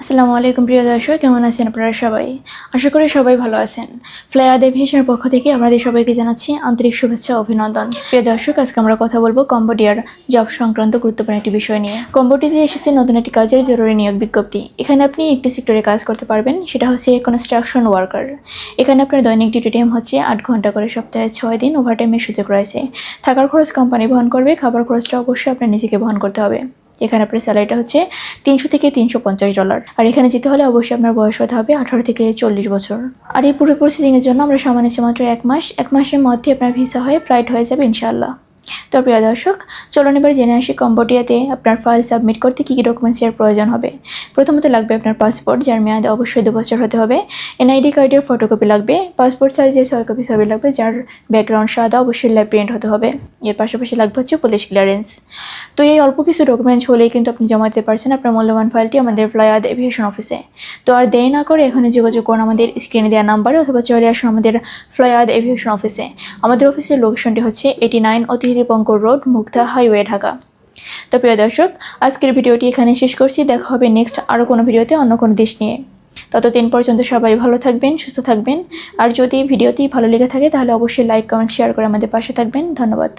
আসসালামু আলাইকুম, প্রিয় দর্শক, কেমন আছেন আপনারা সবাই? আশা করি সবাই ভালো আছেন। ফ্লাইয়াদ এভিয়েশনের পক্ষ থেকে আপনাদের সবাইকে জানাচ্ছি আন্তরিক শুভেচ্ছা অভিনন্দন। প্রিয় দর্শক, আজকে আমরা কথা বলব কম্বোডিয়ার জব সংক্রান্ত গুরুত্বপূর্ণ একটি বিষয় নিয়ে। কম্বোডিয়াতে এসেছে নতুন একটি কাজের জরুরি নিয়োগ বিজ্ঞপ্তি। এখানে আপনি একটি সেক্টরে কাজ করতে পারবেন, সেটা হচ্ছে কনস্ট্রাকশন ওয়ার্কার এখানে আপনার দৈনিক ডিউটি টাইম হচ্ছে আট ঘণ্টা করে সপ্তাহে ছয় দিন ওভারটাইমের সুযোগ রয়েছে। থাকার খরচ কোম্পানি বহন করবে, খাবার খরচটা অবশ্যই আপনার নিজেকে বহন করতে হবে। এখানে আপনার স্যালারিটা হচ্ছে তিনশো থেকে তিনশো পঞ্চাশ ডলার আর এখানে যেতে হলে অবশ্যই আপনার বয়স হতে হবে আঠারো থেকে চল্লিশ বছর। আর এই পুরো প্রসেসিংয়ের জন্য আমরা সামান্য মাত্র এক মাস। এক মাসের মধ্যে আপনার ভিসা হয়ে ফ্লাইট হয়ে যাবে ইনশাআল্লাহ। তো প্রিয় দর্শক, চলুন এবার জেনে আসি কম্বোডিয়াতে আপনার ফাইল সাবমিট করতে কী কী ডকুমেন্টসের প্রয়োজন হবে। প্রথমত লাগবে আপনার পাসপোর্ট যার মেয়াদ অবশ্যই দু বছর হতে হবে। এনআইডি কার্ডের ফটোকপি লাগবে। পাসপোর্ট সাইজের ছয় কপি ছবি লাগবে, যার ব্যাকগ্রাউন্ড সাদা, অবশ্যই ল্যাব প্রিন্ট হতে হবে। এর পাশাপাশি লাগবে হচ্ছে পুলিশ ক্লিয়ারেন্স তো এই অল্প কিছু ডকুমেন্টস হলেই কিন্তু আপনি জমা দিতে পারছেন আপনার মূল্যবান ফাইলটি আমাদের ফ্লাইয়াদ এভিয়েশন অফিসে তো আর দেরি না করে এখানে যোগাযোগ করুন আমাদের স্ক্রিনে দেওয়া নাম্বারে অথবা চলে আসুন আমাদের ফ্লাইয়াদ এভিয়েশন অফিসে আমাদের অফিসের লোকেশনটি হচ্ছে এইটি নাইন অতিথি পঙ্কর রোড মুগ্ধা হাইওয়ে, ঢাকা। তো প্রিয় দর্শক, আজকের ভিডিওটি এখানে শেষ করছি। দেখা হবে নেক্সট আরও কোনো ভিডিওতে অন্য কোনো দেশ নিয়ে। ততদিন পর্যন্ত সবাই ভালো থাকবেন, সুস্থ থাকবেন। আর যদি ভিডিওটি ভালো লেগে থাকে, তাহলে অবশ্যই লাইক কমেন্ট শেয়ার করে আমাদের পাশে থাকবেন। ধন্যবাদ।